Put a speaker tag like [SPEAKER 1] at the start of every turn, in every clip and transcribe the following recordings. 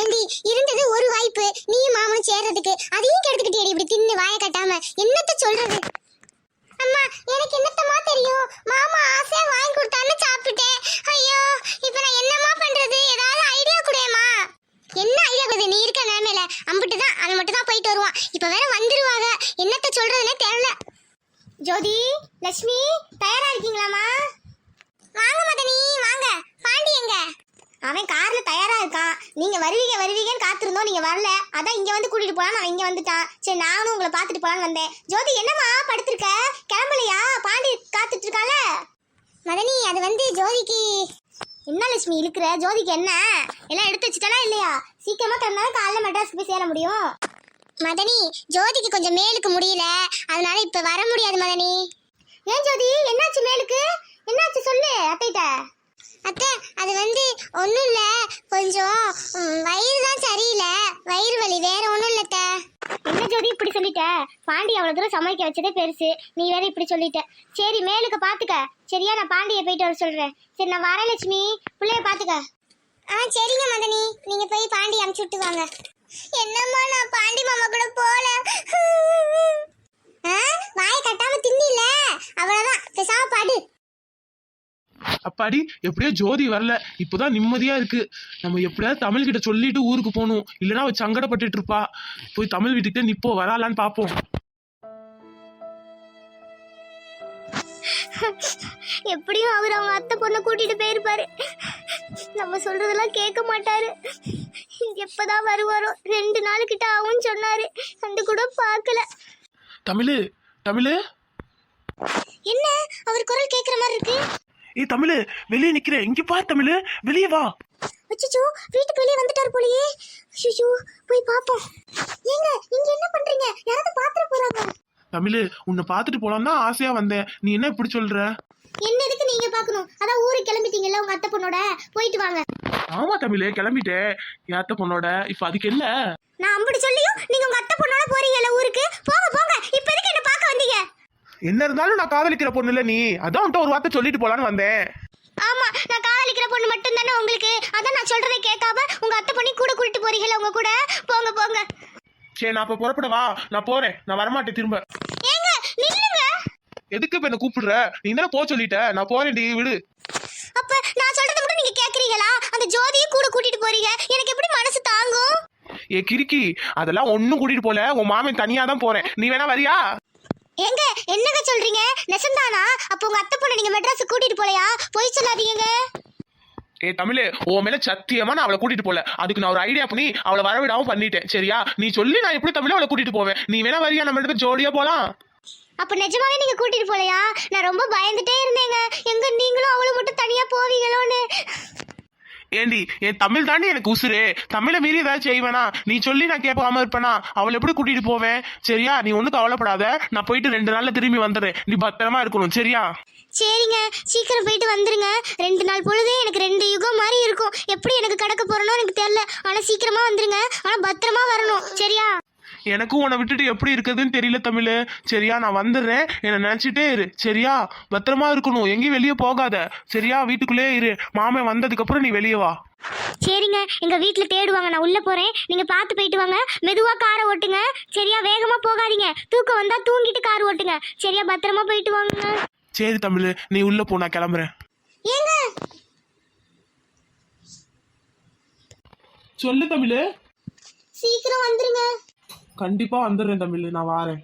[SPEAKER 1] ஏண்டி இருந்தது ஒரு வாய்ப்பு. நீயும் மாமனும் சேர்றதுக்கு. அதையும் கெடுத்துக்கிட்டே இப்படி தின்னு வாயை கட்டாம. என்னத்த சொல்றது? அம்மா எனக்கு என்னத்தமா தெரியும்? மாமா ஆசையா வாங்கி கொடுத்தான்னு சாப்பிட்டேன் ஐயோ இப்போ நான் என்னம்மா பண்றது? ஏதாவது ஐடியா கொடுமா என்ன ஐடியா கொடுது? நீ இருக்க நிலைமையில அம்பிட்டு தான் அவன் மட்டும் தான் போயிட்டு வருவான். இப்போ வேற வந்துருவாங்க. என்னத்த சொல்றதுன்னே தெரியல. ஜோதி லட்சுமி தயாரா இருக்கீங்களாமா வாங்க மதனி வாங்க. பாண்டி எங்க? அவன் கார்ல தயாரா இருக்கான். நீங்க வருவீங்க வருவீங்கன்னு காத்திருந்தோம் நீங்க வரல. அதான் இங்க வந்து கூட்டிட்டு போலாம் அவன் இங்க வந்துட்டான். சரி நானும் உங்களை பாத்துட்டு போலான்னு வந்தேன். ஜோதி என்னம்மா படுத்திருக்க? கிளம்பலையா? பாண்டி காத்துட்டு இருக்கால மதனி அது வந்து ஜோதிக்கு என்ன லட்சுமி இருக்கிற ஜோதிக்கு என்ன? எல்லாம் எடுத்து வச்சுட்டாலா இல்லையா? சீக்கிரமா கிளம்பினாலும் காலைல மெட்ராஸ்க்கு போய் சேர முடியும். மதனி ஜோதிக்கு கொஞ்சம் மேலுக்கு முடியல. அதனால இப்ப வர முடியாது மதனி. ஏன் ஜோதி? என்னாச்சு மேலுக்கு என்னாச்சு சொல்லு அத்தைகிட்ட அத்தை அது வந்து ஒன்றும் இல்லை கொஞ்சம் வயிறு தான் சரியில்லை. வயிறு வலி வேற ஒன்றும் இல்லை அத்தை என்ன ஜோதி இப்படி சொல்லிட்ட? பாண்டி அவ்வளோ தூரம் சமைக்க வச்சதே பெருசு. நீ வேற இப்படி சொல்லிட்ட. சரி மேலுக்கு பார்த்துக்க சரியா நான் பாண்டியை போயிட்டு வர சொல்கிறேன் சரி நான் வரேன் லட்சுமி. பிள்ளைய பார்த்துக்க ஆ சரிங்க மதனி. நீங்கள் போய் பாண்டி அமுச்சு விட்டு வாங்க. என்னம்மா நான் பாண்டி மாமா கூட ஆ வாயை கட்டாம தின்னில அவ்வளவுதான். பேசாம பாடு.
[SPEAKER 2] அப்பாடி எப்படியோ ஜோதி வரல. இப்போதான் நிம்மதியா இருக்கு. நம்ம எப்படியாவது தமிழ் கிட்ட சொல்லிட்டு ஊருக்கு போகணும். இல்லைன்னா அவ சங்கடப்பட்டுட்டு இருப்பா. போய் தமிழ் வீட்டுக்கு நிப்போ வராளான்னு பாப்போம்.
[SPEAKER 1] எப்படியும் அவர் அவங்க அத்தை பொண்ணை கூட்டிட்டு போயிருப்பாரு. நம்ம சொல்றதெல்லாம் கேட்க மாட்டாரு. எப்பதான் வருவாரோ? ரெண்டு நாள் கிட்ட ஆகும்னு சொன்னாரு. அந்த கூட பார்க்கல.
[SPEAKER 2] தமிழ் தமிழ்.
[SPEAKER 1] என்ன? அவர் குரல் கேக்குற மாதிரி இருக்கு.
[SPEAKER 2] ஏய் தமிழ் வெளியே நிக்கிறேன் இங்க பார் தமிழ். வெளியே வா.
[SPEAKER 1] அச்சச்சோ வீட்டுக்கு வெளியே வந்துட்டாரு போலயே. ஐயோ போய் பாப்போம். ஏங்க இங்க என்ன பண்றீங்க? யாராவது பாத்திர போறாங்க.
[SPEAKER 2] தமிழ் உன்னை பார்த்துட்டு போலாம் தான் ஆசையா வந்தேன். நீ என்ன இப்படி சொல்ற?
[SPEAKER 1] என்ன எதுக்கு நீங்க பாக்கணும் அதான் ஊருக்கு கிளம்பிட்டீங்கல்ல உங்க அத்தை பொண்ணோட. போயிட்டு வாங்க.
[SPEAKER 2] ஆமா தமிழ் கிளம்பிட்டேன் யாத்த பொண்ணோட. இப்ப அதுக்கு என்ன?
[SPEAKER 1] நான் அம்படி சொல்லியும் நீங்க உங்க அத்தை பொண்ணோட போறீங்கல்ல ஊருக்கு? போங்க போங்க. இப்ப எதுக்கு என்ன பார்க்க வந்தீங்க?
[SPEAKER 2] என்ன இருந்தாலும் நான் காதலிக்கிற பொண்ணு இல்ல நீ? அதான் உன்ட்ட ஒரு வார்த்தை சொல்லிட்டு போலான்னு வந்தேன்.
[SPEAKER 1] ஆமா நான் காதலிக்கிற பொண்ணு மட்டும் தானே உங்களுக்கு? அதான் நான் சொல்றதை கேட்காம உங்க அத்தை பொண்ணி கூட கூட்டிட்டு போறீங்கல்ல உங்க கூட? போங்க போங்க.
[SPEAKER 2] சரி நான் அப்ப புறப்படவா நான் போறேன். நான் வரமாட்டேன் திரும்ப.
[SPEAKER 1] ஏங்க நில்லுங்க.
[SPEAKER 2] எதுக்கு இப்ப என்ன கூப்பிடுற? நீ தானே போ சொல்லிட்ட. நான் போறேன் டி விடு.
[SPEAKER 1] அப்ப நான் சொல்றதை மட்டும் நீங்க கேக்குறீங்களா? அந்த ஜோதியை கூட கூட்டிட்டு போறீங்க. எனக்கு எப்படி மனசு தாங்கும்?
[SPEAKER 2] ஏ கிறுக்கி. அதெல்லாம் ஒண்ணும் கூட்டிட்டு போல. உன் மாமன் தனியா தான் போறேன். நீ வேணா வரியா?
[SPEAKER 1] ஏங்க என்னங்க சொல்றீங்க? நெசந்தானா? அப்ப உங்க அத்தை பொண்ணு நீங்க மெட்ராஸ் கூட்டிட்டு போலையா? போய் சொல்லாதீங்க
[SPEAKER 2] ஏ தமிழே உன் மேல சத்தியமா நான் அவளை கூட்டிட்டு போல. அதுக்கு நான் ஒரு ஐடியா பண்ணி அவளை வரவிடாம பண்ணிட்டேன் சரியா? நீ சொல்லி நான் எப்படி தமிழ் அவளை கூட்டிட்டு போவேன்? நீ வேணா வரியா நம்ம ரெண்டு ஜோடியா போலாம்.
[SPEAKER 1] அப்ப நிஜமாவே நீங்க கூட்டிட்டு போலையா? நான் ரொம்ப பயந்துட்டே இருந்தேங்க. எங்க நீங்களும் அவளும் மட்டும் தனியா போவீங்களோன்னு.
[SPEAKER 2] ஏண்டி என் தமிழ் தாண்டி எனக்கு உசுரு. தமிழை மீறி ஏதாவது செய்வேனா? நீ சொல்லி நான் கேட்காம இருப்பேனா? அவளை எப்படி கூட்டிட்டு போவேன்? சரியா நீ ஒன்றும் கவலைப்படாத. நான் போயிட்டு ரெண்டு நாள்ல திரும்பி வந்துடுறேன். நீ பத்திரமா இருக்கணும் சரியா?
[SPEAKER 1] சரிங்க சீக்கிரம் போயிட்டு வந்துருங்க. ரெண்டு நாள் பொழுதே எனக்கு ரெண்டு யுகம் மாதிரி இருக்கும். எப்படி எனக்கு கடக்க போறனோ எனக்கு தெரியல. ஆனா சீக்கிரமா வந்துருங்க. ஆனா பத்திரமா வரணும் சரியா?
[SPEAKER 2] எனக்கும் உன்னை விட்டுட்டு எப்படி இருக்குதுன்னு தெரியல தமிழ். சரியா நான் வந்துடுறேன். என்னை நினைச்சிட்டே இரு. சரியா? பத்திரமா இருக்கணும். எங்கேயும் வெளியே போகாத. சரியா? வீட்டுக்குள்ளே இரு. மாமன் வந்ததுக்கு அப்புறம் நீ வெளியே வா.
[SPEAKER 1] சரிங்க. எங்க வீட்ல தேடுவாங்க. நான் உள்ள போறேன். நீங்க பார்த்து போயிட்டு வாங்க. மெதுவா காரை ஓட்டுங்க. சரியா? வேகமா போகாதீங்க. தூக்கம் வந்தா தூங்கிட்டு கார் ஓட்டுங்க. சரியா? பத்திரமா போயிட்டு வாங்க.
[SPEAKER 2] சரி தமிழ் நீ உள்ள போ. நான் கிளம்புறேன்.
[SPEAKER 1] ஏங்க?
[SPEAKER 2] சொல்லு தமிழ்.
[SPEAKER 1] சீக்கிரம் வந்துருங்க.
[SPEAKER 2] கண்டிப்பா வந்துடுறேன் தமிழ் நான் வாரேன்.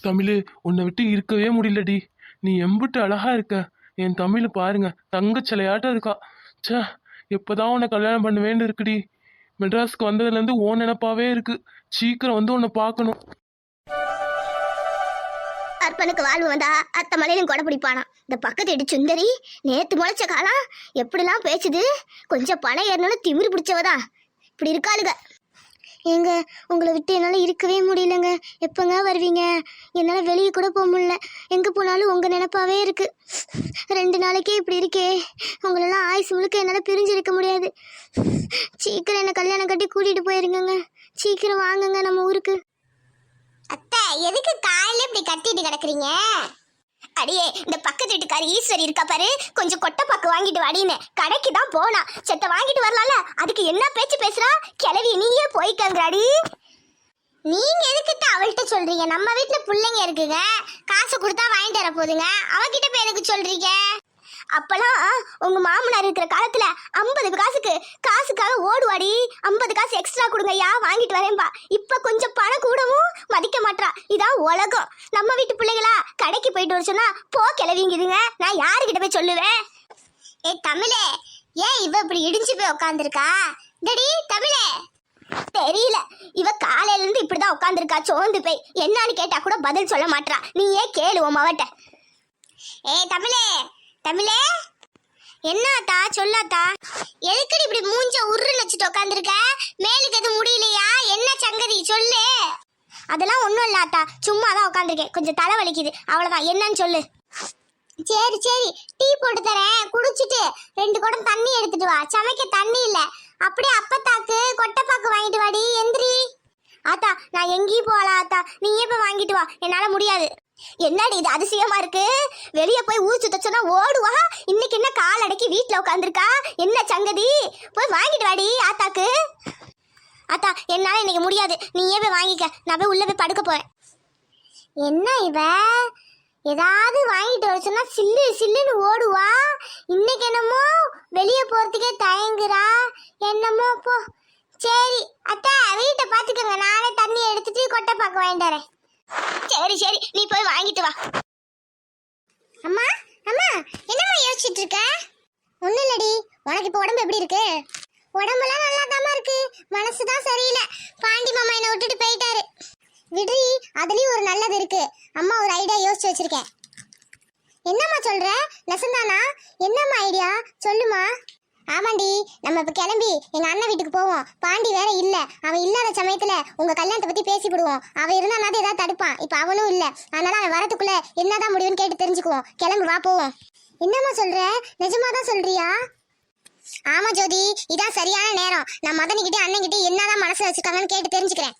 [SPEAKER 2] தமிழ் உன்னை விட்டு இருக்கவே முடியலடி. நீ எம்பிட்டு அழகா இருக்க. என் தமிழ் பாருங்க தங்கச்சிலையாட்டம் இருக்கா. சே எப்போதான் உன்னை கல்யாணம் பண்ணுவேன்னு இருக்குடி. மெட்ராஸ்க்கு வந்ததுலேருந்து ஓ நினப்பாவே இருக்கு. சீக்கிரம் வந்து உன்னை பார்க்கணும்.
[SPEAKER 1] அர்ப்பனுக்கு வாழ்வு வந்தா அத்தை மலையிலும் கொடை பிடிப்பானா? இந்த பக்கத்து இடி சுந்தரி நேத்து முளைச்ச காலம் எப்படிலாம் பேச்சுது? கொஞ்சம் பணம் ஏறணும்னு திமிரு பிடிச்சவதா? இப்படி இருக்காளுங்க ஏங்க உங்களை விட்டு என்னால் இருக்கவே முடியலங்க. எப்போங்க வருவீங்க? என்னால் வெளியே கூட போக முடியல. எங்கே போனாலும் உங்கள் நினப்பாவே இருக்குது ரெண்டு நாளைக்கே இப்படி இருக்கே. உங்களெல்லாம் ஆயுசு முழுக்க என்னால் பிரிஞ்சு இருக்க முடியாது. சீக்கிரம் என்னை கல்யாணம் கட்டி கூட்டிகிட்டு போயிருங்கங்க. சீக்கிரம் வாங்குங்க நம்ம ஊருக்கு. எதுக்கு காலையில இப்படி கட்டிட்டு கிடக்குறீங்க? அடியே இந்த பக்கத்து வீட்டுக்காரி ஈஸ்வரி இருக்கா பாரு. கொஞ்சம் கொட்டை பாக்கு வாங்கிட்டு வாடின்னு. கடைக்கு தான் போனா. செத்த வாங்கிட்டு வரலாம்ல. அதுக்கு என்ன பேச்சு பேசுறா? கிளவி நீயே போய்க்கங்கிறாடி நீங்க எதுக்கிட்ட அவள்கிட்ட சொல்றீங்க? நம்ம வீட்டுல பிள்ளைங்க இருக்குங்க. காசு கொடுத்தா வாங்கிட்டு வர போதுங்க. அவகிட்ட போய் எனக்கு சொல்றீங்க? அப்பெல்லாம் உங்க மாமனார் இருக்கிற காலத்துல ஐம்பது காசுக்கு காசுக்காக ஓடுவாடி. ஐம்பது காசு எக்ஸ்ட்ரா கொடுங்கய்யா வாங்கிட்டு வரேன்பா. இப்ப கொஞ்சம் பணம் கூடவும் மதிக்க மாட்றா. இதான் உலகம். நம்ம வீட்டு பிள்ளைங்களா கடைக்கு போயிட்டு வர சொன்னா போ கிளவிங்குதுங்க. நான் யாருக்கிட்ட போய் சொல்லுவேன்? ஏ தமிழே. ஏன் இவ இப்படி இடிஞ்சு போய் உட்காந்துருக்கா டடி தமிழே. தெரியல. இவ காலையில இருந்து இப்படிதான் உட்காந்துருக்கா சோர்ந்து போய். என்னன்னு கேட்டா கூட பதில் சொல்ல மாட்டா நீ ஏன் கேளு உன் மவட்ட. ஏய் தமிழே. தமிழே? என்னாத்தா சொல்லாத்தா? எதுக்குடி இப்படி மூஞ்ச உருன்னு வச்சுட்டு உட்காந்துருக்க மேலுக்கு எதுவும் முடியலையா? என்ன சங்கதி? சொல்லு. அதெல்லாம் ஒன்றும் இல்லாத்தா. சும்மா தான் உட்காந்துருக்கேன் கொஞ்சம் தலை வலிக்குது. அவ்வளோதான் என்னன்னு சொல்லு. சரி சரி. டீ போட்டு தரேன். குடிச்சிட்டு ரெண்டு குடம் தண்ணி எடுத்துட்டு வா. சமைக்க தண்ணி இல்லை. அப்படியே அப்பத்தாக்கு கொட்டைப்பாக்கு வாங்கிட்டு வாடி. எந்திரி. ஆத்தா நான் எங்கேயும் போகல ஆத்தா. நீயே போய் வாங்கிட்டு வா. என்னால் முடியாது. என்னடி இது அதிசயமா இருக்கு? வெளியே போய் ஊர் சுத்த சொன்னா ஓடுவா? இன்னைக்கு என்ன கால் அடக்கி வீட்ல உட்காந்துருக்கா என்ன சங்கதி? போய் வாங்கிட்டு வாடி ஆத்தாக்கு. ஆத்தா என்னால இன்னைக்கு முடியாது. நீயே போய் வாங்கிக்க. நான் போய் உள்ள போய் படுக்க போறேன். என்ன இவ? ஏதாவது வாங்கிட்டு வர சொன்னா சில்லு சில்லுன்னு ஓடுவா? இன்னைக்கு என்னமோ வெளியே போறதுக்கே தயங்குறா. என்னமோ போ. சரி அத்தா வீட்டை பார்த்துக்கோங்க. நானே தண்ணி எடுத்துட்டு கொட்டை பார்க்க வாங்கிட்டு வரேன். சரி சரி. நீ போய் வாங்கிட்டு வா. அம்மா அம்மா என்னம்மா யோசிச்சுட்டு இருக்க? ஒண்ணு இல்லடி. உனக்கு இப்போ உடம்பு எப்படி இருக்கு? உடம்பெல்லாம் நல்லா இருக்கு. மனசு தான் சரியில்லை. பாண்டி மாமா என்னை விட்டுட்டு போயிட்டாரு. விடுறி அதுலயும் ஒரு நல்லது இருக்கு. அம்மா ஒரு ஐடியா யோசிச்சு வச்சிருக்கேன். என்னம்மா சொல்ற? நெசந்தானா என்னம்மா ஐடியா சொல்லுமா. ஆமாண்டி நம்ம இப்போ கிளம்பி எங்க அண்ணன் வீட்டுக்கு போவோம். பாண்டி வேற இல்ல. அவன் இல்லாத சமயத்துல உங்க கல்யாணத்தை பத்தி பேசிவிடுவோம். அவன் இருந்தானாவது ஏதாவது தடுப்பான். இப்போ அவனும் இல்ல. அதனால அவன் வரதுக்குள்ள என்னதான் முடியும்னு கேட்டு தெரிஞ்சுக்குவோம். கிளம்பு வா போவோம். என்னம்மா சொல்ற? நிஜமா தான் சொல்றியா? ஆமா ஜோதி இதான் சரியான நேரம். நான் மதனிக்கிட்ட அண்ணன்கிட்ட என்னதான் மனசுல வச்சிருக்காங்கன்னு கேட்டு தெரிஞ்சுக்கிறேன்.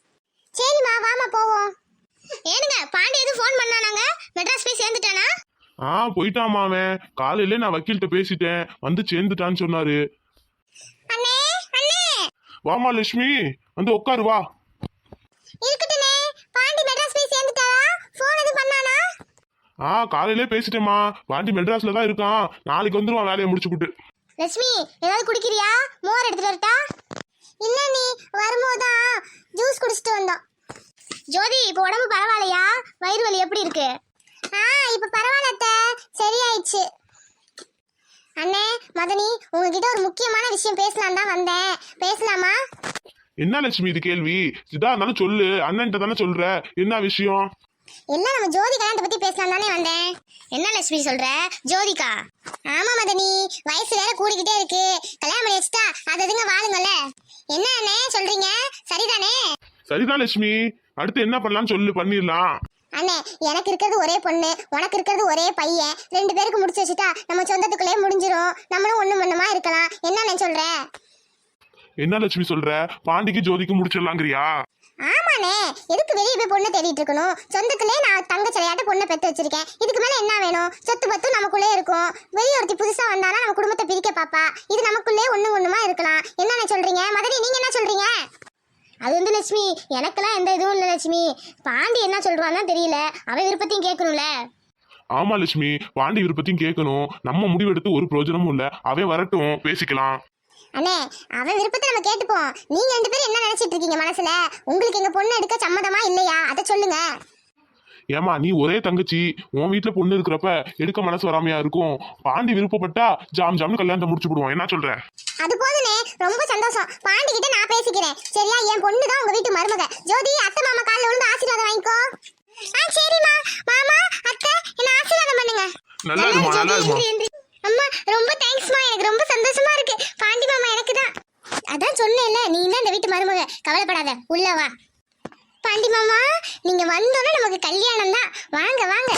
[SPEAKER 1] சரிம்மா வாமா போவோம். ஏனுங்க பாண்டி எதுவும் ஃபோன் பண்ணானாங்க? மெட்ராஸ் போய் சேர்ந்துட்டானா?
[SPEAKER 3] ஆ போயிட்டாமா அவன். காலையில நான் வக்கீல்கிட்ட பேசிட்டேன். வந்து சேர்ந்துட்டான்னு சொன்னாரு. வாமா லட்சுமி. வந்து உட்காரு வா. ஆ காலையிலே பேசிட்டேம்மா. பாண்டி மெட்ராஸ்ல தான் இருக்கான். நாளைக்கு வந்துருவான் வேலையை முடிச்சுப்புட்டு
[SPEAKER 1] லட்சுமி ஏதாவது குடிக்கிறியா? மோர் எடுத்துட்டு வரட்டா? இல்ல நீ வரும்போதுதான் ஜூஸ் குடிச்சிட்டு வந்தோம். ஜோதி இப்போ உடம்பு பரவாயில்லையா? வயிறு வலி எப்படி இருக்கு? ஆ இப்போ பரவாயில்ல அத்தை. சரியாயிடுச்சு. அண்ணே மதனி உங்ககிட்ட ஒரு முக்கியமான விஷயம் பேசலாம் தான் வந்தேன். பேசலாமா?
[SPEAKER 3] என்ன லட்சுமி இது கேள்வி? இதா இருந்தாலும் சொல்லு. அண்ணன்ட்ட தானே சொல்ற. என்ன விஷயம்?
[SPEAKER 1] எல்லாம் நம்ம ஜோதி கல்யாணத்தை பத்தி பேசலாம் தானே வந்தேன். என்ன லட்சுமி சொல்ற? ஜோதிகா? ஆமா மதனி. வயசு வேற கூடிக்கிட்டே இருக்கு. கல்யாணம் பண்ணி வச்சுட்டா அது அதுங்க வாழுங்கல்ல என்ன அண்ணே சொல்றீங்க? சரிதானே?
[SPEAKER 3] சரிதான் லட்சுமி. அடுத்து என்ன பண்ணலாம்னு சொல்லு பண்ணிடலாம்.
[SPEAKER 1] அண்ணே எனக்கு இருக்கிறது ஒரே பொண்ணு உனக்கு இருக்கிறது ஒரே பையன். ரெண்டு பேருக்கு முடிச்சு வச்சுட்டா நம்ம சொந்தத்துக்குள்ளே முடிஞ்சிரும். நம்மளும் ஒண்ணு மண்ணுமா இருக்கலாம். என்ன சொல்ற?
[SPEAKER 3] என்ன லட்சுமி சொல்ற? பாண்டிக்கு ஜோதிக்கு முடிச்சிடலாங்கிறியா?
[SPEAKER 1] ஆமாண்ணே. எதுக்கு வெளியே போய் பொண்ணை தேடிட்டு இருக்கணும்? சொந்தத்திலே நான் தங்க சிலையாட்ட பொண்ணை பெற்று வச்சிருக்கேன். இதுக்கு மேல என்ன வேணும்? சொத்து பத்தும் நமக்குள்ளே இருக்கும். வெளியே ஒருத்தி புதுசா வந்தானா நம்ம குடும்பத்தை பிரிக்க பாப்பா. இது நமக்குள்ளே ஒண்ணு ஒண்ணுமா இருக்கலாம். என்னண்ணே சொல்றீங்க? மதனி நீங்க என்ன சொல்றீங்க? அது வந்து லட்சுமி எனக்கெல்லாம் எந்த இதுவும் இல்லை லட்சுமி. பாண்டி என்ன சொல்றான்னு தெரியல. அவன் விருப்பத்தையும் கேட்கணும்ல?
[SPEAKER 3] ஆமா லட்சுமி பாண்டி விருப்பத்தையும் கேட்கணும். நம்ம முடிவெடுத்து ஒரு பிரயோஜனமும் இல்ல. அவன் வரட்டும் பேசிக்கலாம்.
[SPEAKER 1] அண்ணே அவன் விருப்பத்தை நம்ம கேட்டுப்போம். நீங்க ரெண்டு பேரும் என்ன நினைச்சிட்டு இருக்கீங்க மனசுல? உங்களுக்கு எங்க பொண்ணு எடுக்க சம்மதமா இல்லையா? அதை சொல்லுங்க.
[SPEAKER 3] ஏமா நீ ஒரே தங்கச்சி உன் வீட்டுல பொண்ணு இருக்கிறப்ப எடுக்க மனசு வராமையா இருக்கும். பாண்டி விருப்பப்பட்டா ஜாம் ஜாம்னு கல்யாணத்தை முடிச்சு விடுவோம். என்ன சொல்ற?
[SPEAKER 1] அது போதுனே ரொம்ப சந்தோஷம். பாண்டி கிட்ட நான் பேசிக்கிறேன். சரியா? என் பொண்ணு தான் உங்க வீட்டு மருமக. ஜோதி அத்தை மாமா கால்ல விழுந்து ஆசீர்வாதம் வாங்கிக்கோ. ஆ சரிம்மா. மாமா அத்தை என்ன ஆசீர்வாதம் பண்ணுங்க.
[SPEAKER 3] நல்லா இருமா நல்லா இருமா
[SPEAKER 1] அம்மா ரொம்ப தேங்க்ஸ்மா எனக்கு ரொம்ப சந்தோஷமா இருக்கு. பாண்டி மாமா எனக்கு தான். அதான் சொன்னேன்ல நீ தான் இந்த வீட்டு மருமக. கவலைப்படாத. உள்ள வா. பாண்டி மாமா நீங்க வந்தோன்னே நமக்கு கல்யாணம் தான் வாங்க வாங்க.